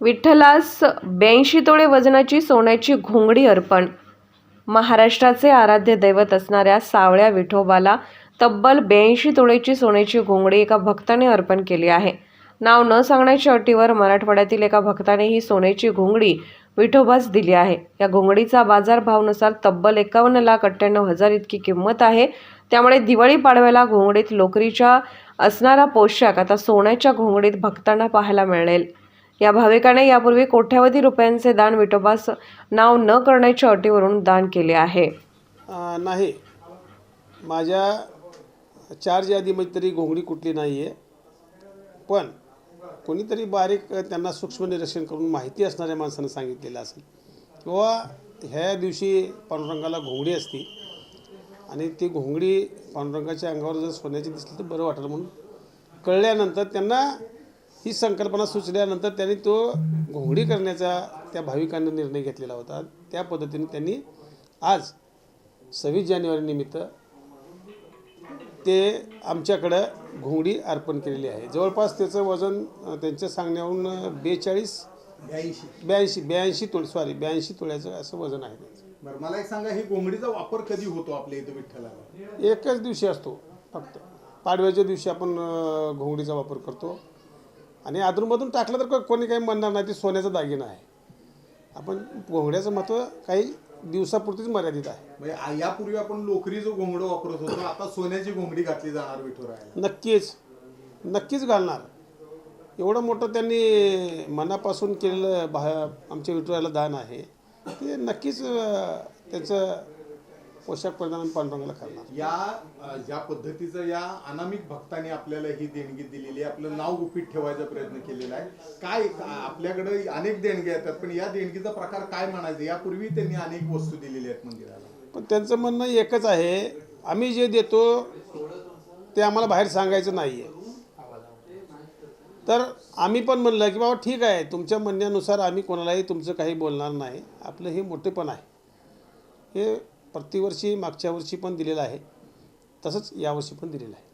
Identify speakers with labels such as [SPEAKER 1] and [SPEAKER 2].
[SPEAKER 1] विठ्ठलास ब्याऐंशी तोळे वजनाची सोन्याची घोंगडी अर्पण. महाराष्ट्राचे आराध्य दैवत असणाऱ्या सावळ्या विठोबाला तब्बल ब्याऐंशी तोळेची सोन्याची घोंगडी एका भक्ताने अर्पण केली आहे. नाव न सांगण्याच्या अटीवर मराठवाड्यातील एका भक्ताने ही सोन्याची घोंगडी विठोबास दिली आहे. या घोंगडीचा बाजारभावनुसार तब्बल एकावन्न लाख अठ्ठ्याण्णव हजार इतकी किंमत आहे. त्यामुळे दिवाळी पाडव्याला घोंगडीत लोकरीच्या असणारा पोशाख आता सोन्याच्या घोंगडीत भक्तांना पाहायला मिळेल. या भाविकाने यापूर्वी कोट्यावधी रुपयांचे दान विठोबास नाव न करण्याच्या अटीवरून दान केले आहे.
[SPEAKER 2] नाही. माझ्या चार्ज यादीमध्ये तरी घोंगडी कुठली नाही आहे पण कोणीतरी बारीक त्यांना सूक्ष्म निरीक्षण करून माहिती असणाऱ्या माणसानं सांगितलेलं असेल. किंवा ह्या दिवशी पांडुरंगाला घोंगडी असते आणि ती घोंगडी पांडुरंगाच्या अंगावर जर सोन्याची दिसली तर बरं वाटेल म्हणून कळल्यानंतर त्यांना ही संकल्पना सुचल्यानंतर त्यांनी तो घोंगडी करण्याचा त्या भाविकांनी निर्णय घेतलेला होता. त्या पद्धतीने त्यांनी आज सव्वीस जानेवारी निमित्त ते आमच्याकडं घोंगडी अर्पण केलेली आहे. जवळपास त्याचं वजन त्यांच्या सांगण्यावरून बेचाळीस
[SPEAKER 3] ब्याऐंशी.
[SPEAKER 2] ब्याऐंशी ब्याऐंशी तोळे सॉरी ब्याऐंशी तोळ्याचं असं वजन आहे त्याचं.
[SPEAKER 3] बरं मला एक सांगा ही घोंगडीचा वापर कधी होतो आपल्या इथं विठ्ठलाला?
[SPEAKER 2] एकच दिवशी असतो फक्त. पाडव्याच्या दिवशी आपण घोंगडीचा वापर करतो. आणि अधूनमधून टाकलं तर को- कोणी काही म्हणणार नाही ते सोन्याचा दागिना आहे. आपण घोंगड्याचं महत्त्व काही दिवसापुरतीच मर्यादित आहे.
[SPEAKER 3] म्हणजे यापूर्वी आपण लोकरी जो घोंगडं वापरत होतो आता सोन्याची घोंगडी घातली जाणार विठुरायाला.
[SPEAKER 2] नक्कीच. नक्कीच घालणार. एवढं मोठं त्यांनी मनापासून केलेलं भा आमच्या विठुराला दान आहे. ते नक्कीच त्याचं पोशाख परिधान पांडुरंगाला करणार.
[SPEAKER 3] या ज्या पद्धतीचं या अनामिक भक्तांनी आपल्याला ही देणगी दिलेली आहे. आपलं नाव गुपित ठेवायचा प्रयत्न केलेला आहे. काय आपल्याकडे अनेक देणग्या येतात पण या देणगीचा प्रकार काय म्हणायचा? यापूर्वी त्यांनी अनेक वस्तू दिलेल्या आहेत मंदिराला.
[SPEAKER 2] पण त्यांचं म्हणणं एकच आहे आम्ही जे देतो ते आम्हाला बाहेर सांगायचं नाही आहे तर आम्ही पण म्हणलं की बाबा ठीक आहे. तुमच्या म्हणण्यानुसार आम्ही कोणालाही तुमचं काही बोलणार नाही. आपलं हे मोठेपण आहे. हे प्रतिवर्षी मागच्या वर्षी पण दिलेलं आहे. तसंच यावर्षी पण दिलेलं आहे.